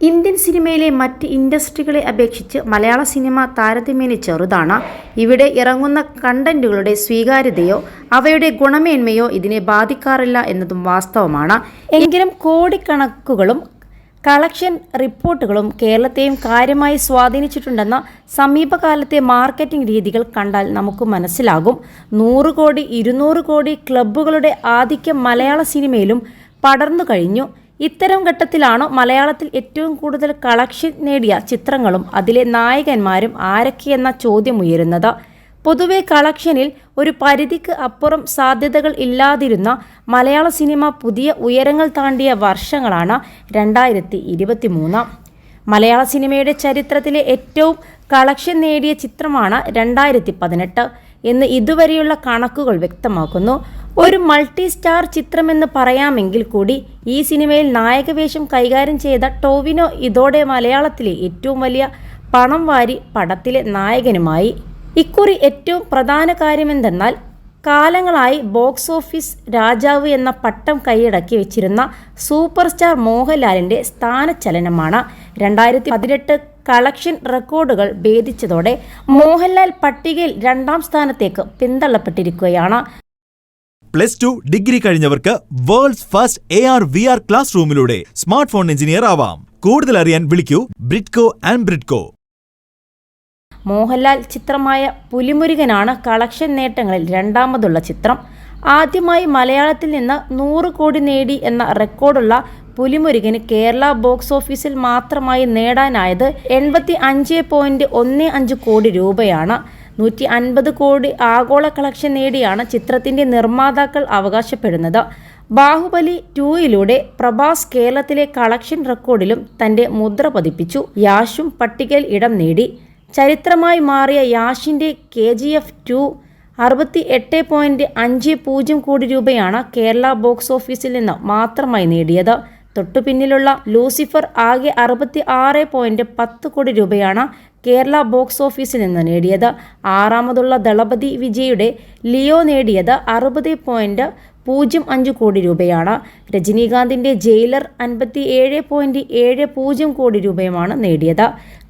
Indian സിനിമയിലെ മറ്റ് ഇൻഡസ്ട്രികളെ അപേക്ഷിച്ച് മലയാള സിനിമ താരതമ്യേന ചെറുതാണ്. ഇവിടെ ഇറങ്ങുന്ന കണ്ടന്റുകളുടെ സ്വീകാര്യതയോ അവയുടെ ഗുണമേന്മയോ ഇതിനെ ബാധിക്കാറില്ല എന്നതും വാസ്തവമാണ്. എങ്കിലും കോടിക്കണക്കുകളും കളക്ഷൻ റിപ്പോർട്ടുകളും കേരളത്തെയും കാര്യമായി സ്വാധീനിച്ചിട്ടുണ്ടെന്ന സമീപകാലത്തെ മാർക്കറ്റിംഗ് രീതികൾ കണ്ടാൽ നമുക്ക് മനസ്സിലാകും. നൂറ് കോടി ഇരുന്നൂറ് കോടി ക്ലബ്ബുകളുടെ ആധിക്യം മലയാള സിനിമയിലും പടർന്നു കഴിഞ്ഞു. ഇത്തരം ഘട്ടത്തിലാണോ മലയാളത്തിൽ ഏറ്റവും കൂടുതൽ കളക്ഷൻ നേടിയ ചിത്രങ്ങളും അതിലെ നായകന്മാരും ആരൊക്കെയെന്ന ചോദ്യം ഉയരുന്നത് പൊതുവെ കളക്ഷനിൽ ഒരു പരിധിക്ക് അപ്പുറം സാധ്യതകൾ ഇല്ലാതിരുന്ന മലയാള സിനിമ പുതിയ ഉയരങ്ങൾ താണ്ടിയ വർഷങ്ങളാണ് രണ്ടായിരത്തി ഇരുപത്തി മൂന്ന് മലയാള സിനിമയുടെ ചരിത്രത്തിലെ ഏറ്റവും കളക്ഷൻ നേടിയ ചിത്രമാണ് രണ്ടായിരത്തി പതിനെട്ട് എന്ന് ഇതുവരെയുള്ള കണക്കുകൾ വ്യക്തമാക്കുന്നു. ഒരു മൾട്ടി സ്റ്റാർ ചിത്രമെന്ന് പറയാമെങ്കിൽ കൂടി ഈ സിനിമയിൽ നായകവേഷം കൈകാര്യം ചെയ്ത ടോവിനോ ഇതോടെ മലയാളത്തിലെ ഏറ്റവും വലിയ പണം വാരി പടത്തിലെ നായകനുമായി. ഇക്കുറി ഏറ്റവും പ്രധാന കാര്യമെന്തെന്നാൽ കാലങ്ങളായി ബോക്സ് ഓഫീസ് രാജാവ് എന്ന പട്ടം കൈയടക്കി വെച്ചിരുന്ന സൂപ്പർ സ്റ്റാർ മോഹൻലാലിന്റെ സ്ഥാനചലനമാണ്. രണ്ടായിരത്തി പതിനെട്ട് കളക്ഷൻ റെക്കോർഡുകൾ ഭേദിച്ചതോടെ മോഹൻലാൽ പട്ടികയിൽ രണ്ടാം സ്ഥാനത്തേക്ക് പിന്തള്ളപ്പെട്ടിരിക്കുകയാണ്. Plus two degree കഴിഞ്ഞവർക്ക് world's first A R V R class റൂമിലൂടെ smart phone engineer ആവാം. കൂടുതൽ അറിയാൻ വിളിക്കൂ ബ്രിഡ്കോ ആൻഡ് ബ്രിഡ്കോ. മോഹൻലാൽ ചിത്രമായ പുലിമുരുകനാണ് കളക്ഷൻ നേട്ടങ്ങളിൽ രണ്ടാമതുള്ള ചിത്രം. ആദ്യമായി മലയാളത്തിൽ നിന്ന് നൂറ് കോടി നേടി എന്ന റെക്കോർഡുള്ള പുലിമുരുകന് കേരള ബോക്സ് ഓഫീസിൽ മാത്രമായി നേടാനായത് എൺപത്തി അഞ്ച് പോയിന്റ് ഒന്ന് അഞ്ച് കോടി രൂപയാണ്. നൂറ്റി അൻപത് കോടി ആഗോള കളക്ഷൻ നേടിയാണ് ചിത്രത്തിന്റെ നിർമ്മാതാക്കൾ അവകാശപ്പെടുന്നത്. ബാഹുബലി ടൂയിലൂടെ പ്രഭാസ് കേരളത്തിലെ കളക്ഷൻ റെക്കോർഡിലും തന്റെ മുദ്ര പതിപ്പിച്ചു. യാഷും പട്ടികയിൽ ഇടം നേടി. ചരിത്രമായി മാറിയ യാഷിന്റെ കെ ജി എഫ് ടു അറുപത്തി എട്ട് പോയിന്റ് അഞ്ച് പൂജ്യം കോടി രൂപയാണ് കേരള ബോക്സ് ഓഫീസിൽ നിന്ന് മാത്രമായി നേടിയത്. തൊട്ടു പിന്നിലുള്ള ലൂസിഫർ ആകെ അറുപത്തി ആറ് പോയിന്റ് പത്ത് കോടി രൂപയാണ് കേരള ബോക്സ് ഓഫീസിൽ നിന്ന് നേടിയത്. ആറാമതുള്ള ദളപതി വിജയുടെ ലിയോ നേടിയത് അറുപത് പോയിന്റ് പൂജ്യം അഞ്ച് കോടി രൂപയാണ്. രജനീകാന്തിന്റെ ജയിലർ അൻപത്തി ഏഴ് പോയിന്റ് ഏഴ് പൂജ്യം കോടി രൂപയുമാണ് നേടിയത്.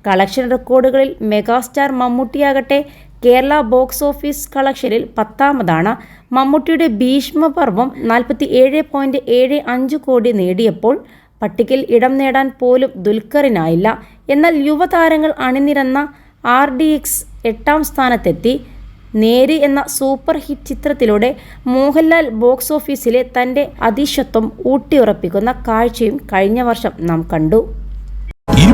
കളക്ഷൻ റെക്കോർഡുകളിൽ മെഗാസ്റ്റാർ മമ്മൂട്ടിയാകട്ടെ കേരള ബോക്സ് ഓഫീസ് കളക്ഷനിൽ പത്താമതാണ്. മമ്മൂട്ടിയുടെ ഭീഷ്മപർവം നാൽപ്പത്തി ഏഴ് പോയിന്റ് ഏഴ് അഞ്ച് കോടി നേടിയപ്പോൾ പട്ടികയിൽ ഇടം നേടാൻ പോലും ദുൽഖറിനായില്ല. എന്നാൽ യുവതാരങ്ങൾ അണിനിരന്ന ആർ ഡി എക്സ് എട്ടാം സ്ഥാനത്തെത്തി. നേര് എന്ന സൂപ്പർ ഹിറ്റ് ചിത്രത്തിലൂടെ മോഹൻലാൽ ബോക്സ് ഓഫീസിലെ തന്റെ അതിശത്വം ഊട്ടിയുറപ്പിക്കുന്ന കാഴ്ചയും കഴിഞ്ഞ വർഷം നാം കണ്ടു.